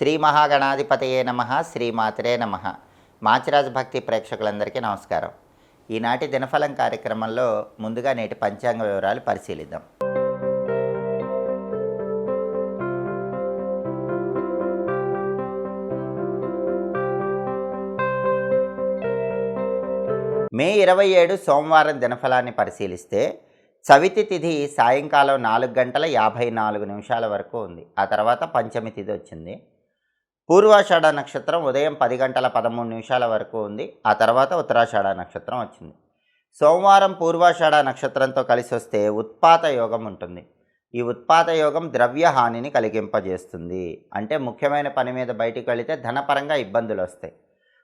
శ్రీ మహాగణాధిపతయే నమ శ్రీమాతరే నమ. మాచిరాజ్ భక్తి ప్రేక్షకులందరికీ నమస్కారం. ఈనాటి దినఫలం కార్యక్రమంలో ముందుగా నేటి పంచాంగ వివరాలు పరిశీలిద్దాం. మే ఇరవై ఏడు సోమవారం దినఫలాన్ని పరిశీలిస్తే చవితి తిథి సాయంకాలం నాలుగు గంటల యాభై నాలుగు నిమిషాల వరకు ఉంది. ఆ తర్వాత పంచమి తిథి వచ్చింది. పూర్వాషాఢ నక్షత్రం ఉదయం పది గంటల పదమూడు నిమిషాల వరకు ఉంది. ఆ తర్వాత ఉత్తరాషాఢ నక్షత్రం వచ్చింది. సోమవారం పూర్వాషాఢ నక్షత్రంతో కలిసి వస్తే ఉత్పాత యోగం ఉంటుంది. ఈ ఉత్పాత యోగం ద్రవ్య హానిని కలిగింపజేస్తుంది. అంటే ముఖ్యమైన పని మీద బయటికి వెళితే ధనపరంగా ఇబ్బందులు వస్తాయి.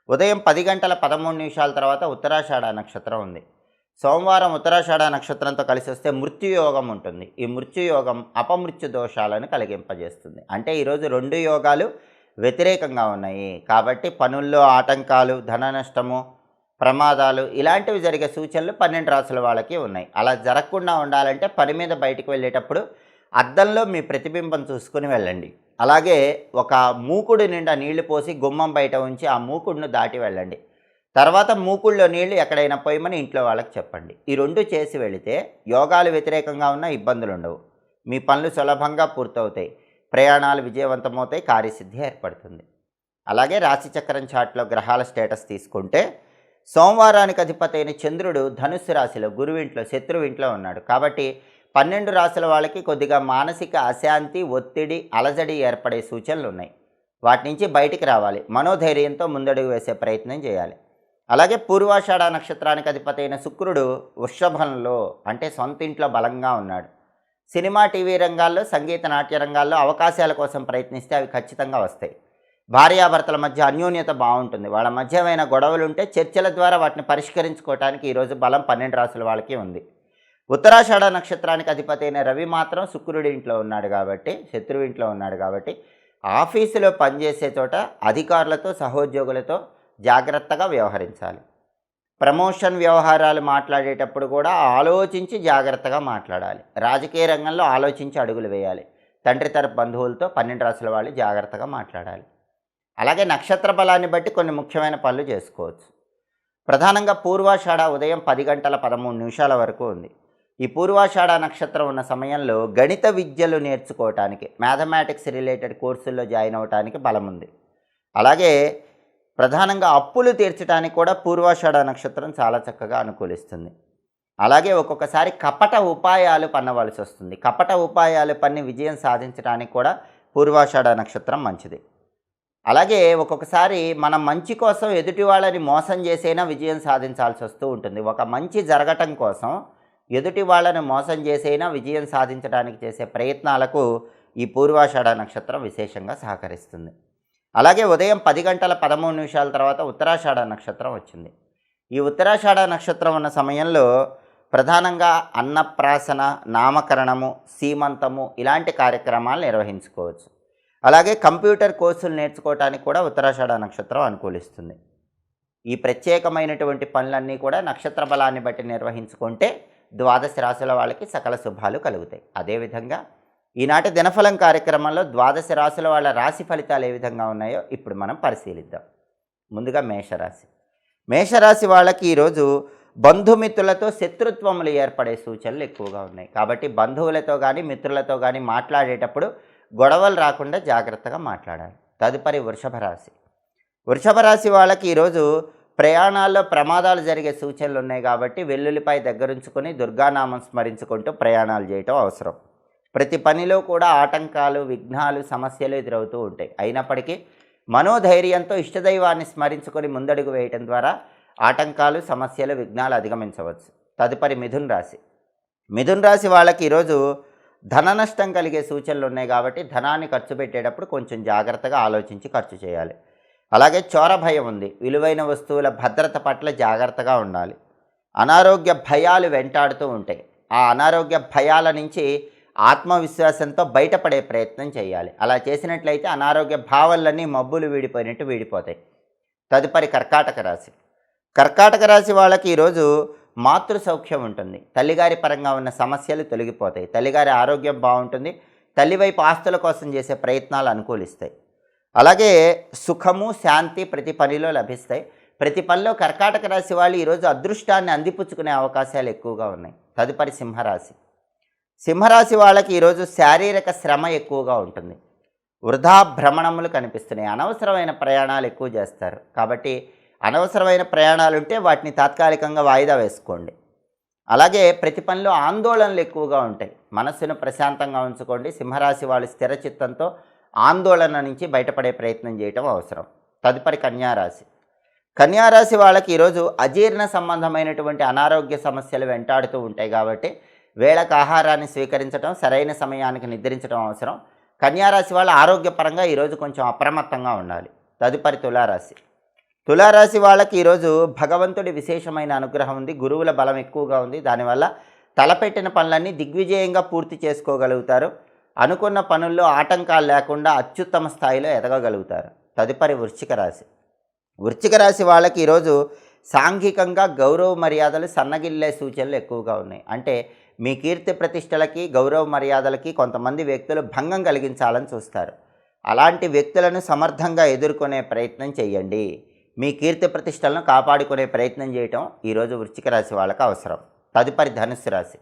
ఉదయం పది గంటల పదమూడు నిమిషాల తర్వాత ఉత్తరాషాఢ నక్షత్రం ఉంది. సోమవారం ఉత్తరాషాఢ నక్షత్రంతో కలిసి వస్తే మృత్యుయోగం ఉంటుంది. ఈ మృత్యుయోగం అపమృత్యు దోషాలను కలిగింపజేస్తుంది. అంటే ఈరోజు రెండు యోగాలు వ్యతిరేకంగా ఉన్నాయి. కాబట్టి పనుల్లో ఆటంకాలు ధన నష్టము ప్రమాదాలు ఇలాంటివి జరిగే సూచనలు పన్నెండు రాసుల వాళ్ళకి ఉన్నాయి. అలా జరగకుండా ఉండాలంటే పని మీద బయటికి వెళ్ళేటప్పుడు అద్దంలో మీ ప్రతిబింబం చూసుకుని వెళ్ళండి. అలాగే ఒక మూకుడు నిండా నీళ్ళు పోసి గుమ్మం బయట ఉంచి ఆ మూకుడును దాటి వెళ్ళండి. తర్వాత మూకుళ్ళో నీళ్ళు ఎక్కడైనా పోయమని ఇంట్లో వాళ్ళకి చెప్పండి. ఈ రెండు చేసి వెళితే యోగాలు వ్యతిరేకంగా ఉన్న ఇబ్బందులు ఉండవు మీ పనులు సులభంగా పూర్తవుతాయి. ప్రయాణాలు విజయవంతమవుతాయి కార్యసిద్ధి ఏర్పడుతుంది. అలాగే రాశిచక్రం చాట్లో గ్రహాల స్టేటస్ తీసుకుంటే సోమవారానికి అధిపతి అయిన చంద్రుడు ధనుస్సు రాశిలో గురువింట్లో శత్రువింట్లో ఉన్నాడు. కాబట్టి పన్నెండు రాశుల వాళ్ళకి కొద్దిగా మానసిక అశాంతి ఒత్తిడి అలజడి ఏర్పడే సూచనలు ఉన్నాయి. వాటి నుంచి బయటికి రావాలి. మనోధైర్యంతో ముందడుగు వేసే ప్రయత్నం చేయాలి. అలాగే పూర్వాషాఢ నక్షత్రానికి అధిపతి అయిన శుక్రుడు వృషభంలో అంటే సొంత ఇంట్లో బలంగా ఉన్నాడు. సినిమా టీవీ రంగాల్లో సంగీత నాట్య రంగాల్లో అవకాశాల కోసం ప్రయత్నిస్తే అవి ఖచ్చితంగా వస్తాయి. భార్యాభర్తల మధ్య అన్యోన్యత బాగుంటుంది. వాళ్ళ మధ్య ఏమైనా గొడవలు ఉంటే చర్చల ద్వారా వాటిని పరిష్కరించుకోవడానికి ఈరోజు బలం పన్నెండు రాసుల వాళ్ళకి ఉంది. ఉత్తరాషాఢ నక్షత్రానికి అధిపతి అయిన రవి మాత్రం శుక్రుడి ఇంట్లో ఉన్నాడు కాబట్టి శత్రువు ఇంట్లో ఉన్నాడు కాబట్టి ఆఫీసులో పనిచేసే చోట అధికారులతో సహోద్యోగులతో జాగ్రత్తగా వ్యవహరించాలి. ప్రమోషన్ వ్యవహారాలు మాట్లాడేటప్పుడు కూడా ఆలోచించి జాగ్రత్తగా మాట్లాడాలి. రాజకీయ రంగంలో ఆలోచించి అడుగులు వేయాలి. తండ్రి తరపు బంధువులతో పన్నెండు రాసుల వాళ్ళు జాగ్రత్తగా మాట్లాడాలి. అలాగే నక్షత్ర బలాన్ని బట్టి కొన్ని ముఖ్యమైన పనులు చేసుకోవచ్చు. ప్రధానంగా పూర్వాషాఢ ఉదయం పది గంటల పదమూడు నిమిషాల వరకు ఉంది. ఈ పూర్వాషాఢ నక్షత్రం ఉన్న సమయంలో గణిత విద్యలు నేర్చుకోవటానికి మ్యాథమెటిక్స్ రిలేటెడ్ కోర్సుల్లో జాయిన్ అవ్వటానికి బలం ఉంది. అలాగే ప్రధానంగా అప్పులు తీర్చడానికి కూడా పూర్వాషాఢ నక్షత్రం చాలా చక్కగా అనుకూలిస్తుంది. అలాగే ఒక్కొక్కసారి కపట ఉపాయాలు పన్నవలసి వస్తుంది. కపట ఉపాయాలు పన్ని విజయం సాధించడానికి కూడా పూర్వాషాఢ నక్షత్రం మంచిది. అలాగే ఒక్కొక్కసారి మనం మంచి కోసం ఎదుటి వాళ్ళని మోసం చేసైనా విజయం సాధించాల్సి వస్తూ ఉంటుంది. ఒక మంచి జరగటం కోసం ఎదుటి వాళ్ళని మోసం చేసైనా విజయం సాధించడానికి చేసే ప్రయత్నాలకు ఈ పూర్వాషాఢ నక్షత్రం విశేషంగా సహకరిస్తుంది. అలాగే ఉదయం పది గంటల పదమూడు నిమిషాల తర్వాత ఉత్తరాషాఢ నక్షత్రం వచ్చింది. ఈ ఉత్తరాషాఢ నక్షత్రం ఉన్న సమయంలో ప్రధానంగా అన్నప్రాసన నామకరణము సీమంతము ఇలాంటి కార్యక్రమాలు నిర్వహించుకోవచ్చు. అలాగే కంప్యూటర్ కోర్సులు నేర్చుకోవటానికి కూడా ఉత్తరాషాఢ నక్షత్రం అనుకూలిస్తుంది. ఈ ప్రత్యేకమైనటువంటి పనులన్నీ కూడా నక్షత్ర బలాన్ని బట్టి నిర్వహించుకుంటే ద్వాదశ రాశుల వాళ్ళకి సకల శుభాలు కలుగుతాయి. అదేవిధంగా ఈనాటి దినఫలం కార్యక్రమంలో ద్వాదశ రాశుల వాళ్ళ రాశి ఫలితాలు ఏ విధంగా ఉన్నాయో ఇప్పుడు మనం పరిశీలిద్దాం. ముందుగా మేషరాశి. మేషరాశి వాళ్ళకి ఈరోజు బంధుమిత్రులతో శత్రుత్వములు ఏర్పడే సూచనలు ఎక్కువగా ఉన్నాయి. కాబట్టి బంధువులతో కానీ మిత్రులతో కానీ మాట్లాడేటప్పుడు గొడవలు రాకుండా జాగ్రత్తగా మాట్లాడాలి. తదుపరి వృషభ రాశి. వృషభ రాశి వాళ్ళకి ఈరోజు ప్రయాణాల్లో ప్రమాదాలు జరిగే సూచనలు ఉన్నాయి కాబట్టి వెల్లుల్లిపై దగ్గరుంచుకొని దుర్గానామం స్మరించుకుంటూ ప్రయాణాలు చేయటం అవసరం. ప్రతి పనిలో కూడా ఆటంకాలు విఘ్నాలు సమస్యలు ఎదురవుతూ ఉంటాయి. అయినప్పటికీ మనోధైర్యంతో ఇష్టదైవాన్ని స్మరించుకొని ముందడుగు వేయటం ద్వారా ఆటంకాలు సమస్యలు విఘ్నాలు అధిగమించవచ్చు. తదుపరి మిథున్ రాశి. మిథున్ రాశి వాళ్ళకి ఈరోజు ధన నష్టం కలిగే సూచనలు ఉన్నాయి కాబట్టి ధనాన్ని ఖర్చు పెట్టేటప్పుడు కొంచెం జాగ్రత్తగా ఆలోచించి ఖర్చు చేయాలి. అలాగే చోర భయం ఉంది. విలువైన వస్తువుల భద్రత పట్ల జాగ్రత్తగా ఉండాలి. అనారోగ్య భయాలు వెంటాడుతూ ఉంటాయి. ఆ అనారోగ్య భయాల నుంచి ఆత్మవిశ్వాసంతో బయటపడే ప్రయత్నం చేయాలి. అలా చేసినట్లయితే అనారోగ్య భావాలన్నీ మబ్బులు వీడిపోయినట్టు వీడిపోతాయి. తదుపరి కర్కాటక రాశి. కర్కాటక రాశి వాళ్ళకి ఈరోజు మాతృ సౌఖ్యం ఉంటుంది. తల్లిగారి పరంగా ఉన్న సమస్యలు తొలగిపోతాయి. తల్లిగారి ఆరోగ్యం బాగుంటుంది. తల్లి వైపు ఆస్తుల కోసం చేసే ప్రయత్నాలు అనుకూలిస్తాయి. అలాగే సుఖము శాంతి ప్రతి పనిలో లభిస్తాయి. ప్రతి పనిలో కర్కాటక రాశి వాళ్ళు ఈరోజు అదృష్టాన్ని అందిపుచ్చుకునే అవకాశాలు ఎక్కువగా ఉన్నాయి. తదుపరి సింహరాశి. సింహరాశి వాళ్ళకి ఈరోజు శారీరక శ్రమ ఎక్కువగా ఉంటుంది. వృధా భ్రమణములు కనిపిస్తున్నాయి. అనవసరమైన ప్రయాణాలు ఎక్కువ చేస్తారు. కాబట్టి అనవసరమైన ప్రయాణాలు ఉంటే వాటిని తాత్కాలికంగా వాయిదా వేసుకోండి. అలాగే ప్రతి పనిలో ఆందోళనలు ఎక్కువగా ఉంటాయి. మనస్సును ప్రశాంతంగా ఉంచుకోండి. సింహరాశి వాళ్ళు స్థిర చిత్తంతో ఆందోళన నుంచి బయటపడే ప్రయత్నం చేయటం అవసరం. తదుపరి కన్యారాశి. కన్యారాశి వాళ్ళకి ఈరోజు అజీర్ణ సంబంధమైనటువంటి అనారోగ్య సమస్యలు వెంటాడుతూ ఉంటాయి కాబట్టి వేళకు ఆహారాన్ని స్వీకరించడం సరైన సమయానికి నిద్రించడం అవసరం. కన్యారాశి వాళ్ళ ఆరోగ్యపరంగా ఈరోజు కొంచెం అప్రమత్తంగా ఉండాలి. తదుపరి తులారాశి. తులారాశి వాళ్ళకి ఈరోజు భగవంతుడి విశేషమైన అనుగ్రహం ఉంది. గురువుల బలం ఎక్కువగా ఉంది. దానివల్ల తలపెట్టిన పనులన్నీ దిగ్విజయంగా పూర్తి చేసుకోగలుగుతారు. అనుకున్న పనుల్లో ఆటంకాలు లేకుండా అత్యుత్తమ స్థాయిలో ఎదగగలుగుతారు. తదుపరి వృశ్చిక రాశి. వృశ్చిక రాశి వాళ్ళకి ఈరోజు సాంఘికంగా గౌరవ మర్యాదలు సన్నగిల్లే సూచనలు ఎక్కువగా ఉన్నాయి. అంటే మీ కీర్తి ప్రతిష్టలకి గౌరవ మర్యాదలకి కొంతమంది వ్యక్తులు భంగం కలిగించాలని చూస్తారు. అలాంటి వ్యక్తులను సమర్థంగా ఎదుర్కొనే ప్రయత్నం చేయండి. మీ కీర్తి ప్రతిష్టలను కాపాడుకునే ప్రయత్నం చేయటం ఈరోజు వృశ్చిక రాశి వాళ్ళకి అవసరం. తదుపరి ధనుస్సు రాశి.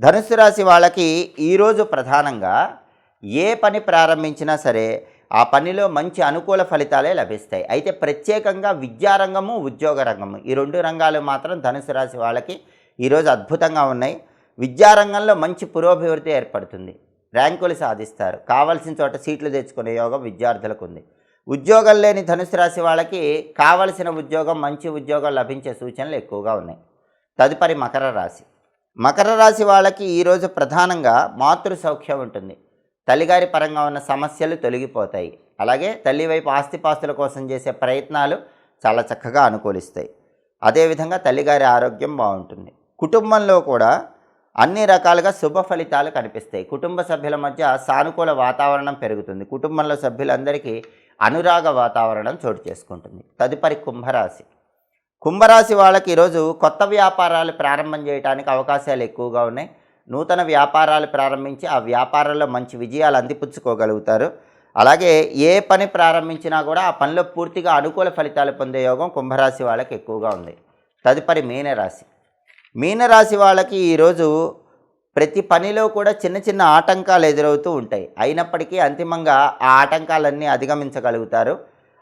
ధనుస్సు రాశి వాళ్ళకి ఈరోజు ప్రధానంగా ఏ పని ప్రారంభించినా సరే ఆ పనిలో మంచి అనుకూల ఫలితాలే లభిస్తాయి. అయితే ప్రత్యేకంగా విద్యారంగము ఉద్యోగ రంగము ఈ రెండు రంగాలు మాత్రం ధనుసు రాశి వాళ్ళకి ఈరోజు అద్భుతంగా ఉన్నాయి. విద్యారంగంలో మంచి పురోభివృద్ధి ఏర్పడుతుంది. ర్యాంకులు సాధిస్తారు. కావలసిన చోట సీట్లు తెచ్చుకునే యోగం విద్యార్థులకు ఉంది. ఉద్యోగం లేని ధనుసు రాశి వాళ్ళకి కావలసిన ఉద్యోగం మంచి ఉద్యోగం లభించే సూచనలు ఎక్కువగా ఉన్నాయి. తదుపరి మకర రాశి. మకర రాశి వాళ్ళకి ఈరోజు ప్రధానంగా మాతృ సౌఖ్యం ఉంటుంది. తల్లిగారి పరంగా ఉన్న సమస్యలు తొలగిపోతాయి. అలాగే తల్లి వైపు ఆస్తిపాస్తుల కోసం చేసే ప్రయత్నాలు చాలా చక్కగా అనుకూలిస్తాయి. అదేవిధంగా తల్లిగారి ఆరోగ్యం బాగుంటుంది. కుటుంబంలో కూడా అన్ని రకాలుగా శుభ ఫలితాలు కనిపిస్తాయి. కుటుంబ సభ్యుల మధ్య సానుకూల వాతావరణం పెరుగుతుంది. కుటుంబంలో సభ్యులందరికీ అనురాగ వాతావరణం చోటు చేసుకుంటుంది. తదుపరి కుంభరాశి. కుంభరాశి వాళ్ళకి ఈరోజు కొత్త వ్యాపారాలు ప్రారంభం చేయడానికి అవకాశాలు ఎక్కువగా ఉన్నాయి. నూతన వ్యాపారాలు ప్రారంభించి ఆ వ్యాపారాల్లో మంచి విజయాలు అందిపుచ్చుకోగలుగుతారు. అలాగే ఏ పని ప్రారంభించినా కూడా ఆ పనిలో పూర్తిగా అనుకూల ఫలితాలు పొందే యోగం కుంభరాశి వాళ్ళకి ఎక్కువగా ఉంది. తదుపరి మీనరాశి. మీనరాశి వాళ్ళకి ఈరోజు ప్రతి పనిలో కూడా చిన్న చిన్న ఆటంకాలు ఎదురవుతూ ఉంటాయి. అయినప్పటికీ అంతిమంగా ఆ ఆటంకాలన్నీ అధిగమించగలుగుతారు.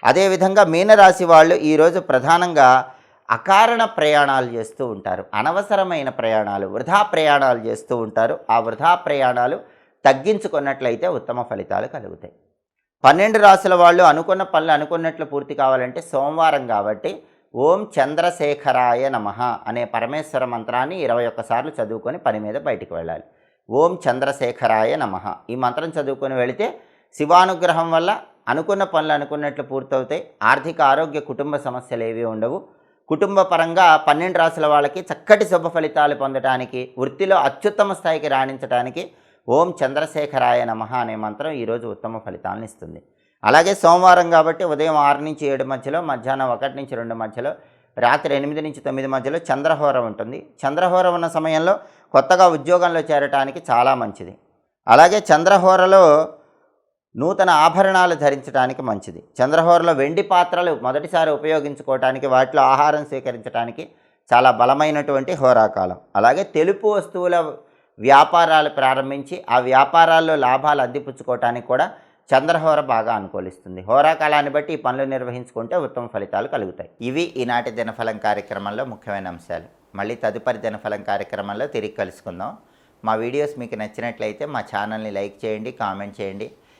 అదేవిధంగా మీనరాశి వాళ్ళు ఈరోజు ప్రధానంగా అకారణ ప్రయాణాలు చేస్తూ ఉంటారు. అనవసరమైన ప్రయాణాలు వృధా ప్రయాణాలు చేస్తూ ఉంటారు. ఆ వృధా ప్రయాణాలు తగ్గించుకున్నట్లయితే ఉత్తమ ఫలితాలు కలుగుతాయి. పన్నెండు రాసుల వాళ్ళు అనుకున్న పనులు అనుకున్నట్లు పూర్తి కావాలంటే సోమవారం కాబట్టి ఓం చంద్రశేఖరాయ నమ అనే పరమేశ్వర మంత్రాన్ని ఇరవై ఒక్కసార్లు చదువుకొని పని మీద బయటికి వెళ్ళాలి. ఓం చంద్రశేఖరాయ నమ ఈ మంత్రం చదువుకొని వెళితే శివానుగ్రహం వల్ల అనుకున్న పనులు అనుకున్నట్లు పూర్తవుతాయి. ఆర్థిక ఆరోగ్య కుటుంబ సమస్యలు ఏవి ఉండవు. కుటుంబ పరంగా పన్నెండు రాసుల వాళ్ళకి చక్కటి శుభ ఫలితాలు పొందడానికి వృత్తిలో అత్యుత్తమ స్థాయికి రాణించడానికి ఓం చంద్రశేఖరాయ నమ అనే మంత్రం ఈరోజు ఉత్తమ ఫలితాలను ఇస్తుంది. అలాగే సోమవారం కాబట్టి ఉదయం ఆరు నుంచి ఏడు మధ్యలో మధ్యాహ్నం ఒకటి నుంచి రెండు మధ్యలో రాత్రి ఎనిమిది నుంచి తొమ్మిది మధ్యలో చంద్రహోరం ఉంటుంది. చంద్రహోరం ఉన్న సమయంలో కొత్తగా ఉద్యోగంలో చేరటానికి చాలా మంచిది. అలాగే చంద్రహోరలో నూతన ఆభరణాలు ధరించడానికి మంచిది. చంద్రహోరలో వెండి పాత్రలు మొదటిసారి ఉపయోగించుకోవటానికి వాటిలో ఆహారం స్వీకరించడానికి చాలా బలమైనటువంటి హోరాకాలం. అలాగే తెలుపు వస్తువుల వ్యాపారాలు ప్రారంభించి ఆ వ్యాపారాల్లో లాభాలు అందిపుచ్చుకోవటానికి కూడా చంద్రహోర బాగా అనుకూలిస్తుంది. హోరాకాలాన్ని బట్టి ఈ పనులు నిర్వహించుకుంటే ఉత్తమ ఫలితాలు కలుగుతాయి. ఇవి ఈనాటి దినఫలం కార్యక్రమంలో ముఖ్యమైన అంశాలు. మళ్ళీ తదుపరి దినఫలం కార్యక్రమంలో తిరిగి కలుసుకుందాం. మా వీడియోస్ మీకు నచ్చినట్లయితే మా ఛానల్ని లైక్ చేయండి కామెంట్ చేయండి.